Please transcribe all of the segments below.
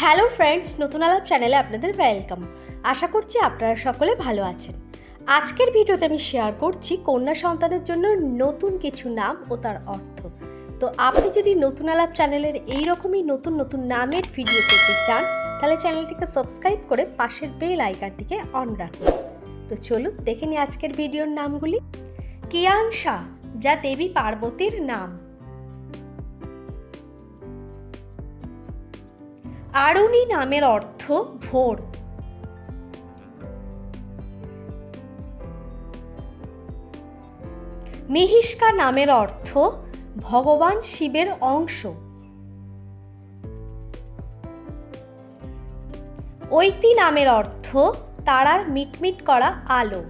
Hello friends, নতুন আলাপ চ্যানেলে আপনাদের ওয়েলকাম আশা করছি আপনারা সকলে ভালো আছেন। আজকের ভিডিওতে আমি শেয়ার করছি কন্যা সন্তানের জন্য নতুন কিছু নাম ও তার অর্থ। তো আপনি যদি নতুন আলাপ চ্যানেলের এই রকমই নতুন নতুন নামের ভিডিও পেতে চান, তাহলে চ্যানেলটিকে সাবস্ক্রাইব করে পাশের বেল আইকনটিকে অন রাখুন। তো চলুন দেখে নিই আজকের ভিডিওর নামগুলি। কিয়াংশা, যা দেবী পার্বতীর নাম। আরুণী নামের অর্থ ভোর। মিহিষ্কা নামের অর্থ ভগবান শিবের অংশ। ঐতি নামের অর্থ তারার মিটমিট করা আলো।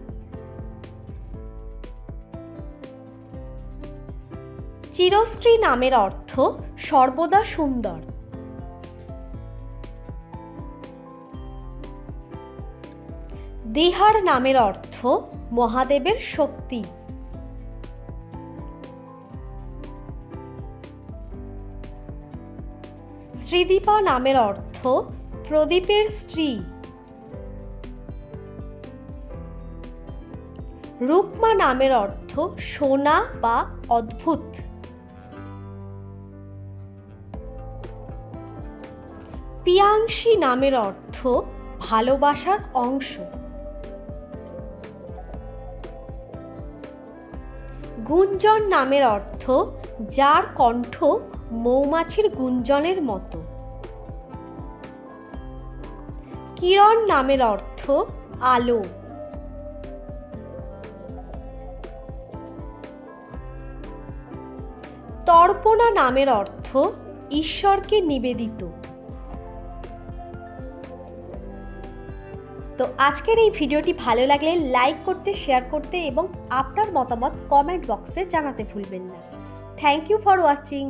চিরশ্রী নামের অর্থ সর্বদা সুন্দর। দিহার নামের অর্থ মহাদেবের শক্তি। শ্রীদীপা নামের অর্থ প্রদীপের স্ত্রী। রূপমা নামের অর্থ সোনা বা অদ্ভুত। পিয়াংশী নামের অর্থ ভালোবাসার অংশ। গুঞ্জন নামের অর্থ, যার কণ্ঠ মৌমাছির গুঞ্জনের মতো। কিরণ নামের অর্থ, আলো। তর্পণা নামের অর্থ, ঈশ্বরকে নিবেদিত। তো আজকের এই ভিডিওটি ভালো লাগলে লাইক করতে, শেয়ার করতে এবং আপনার মতামত কমেন্ট বক্সে জানাতে ভুলবেন না। Thank you for watching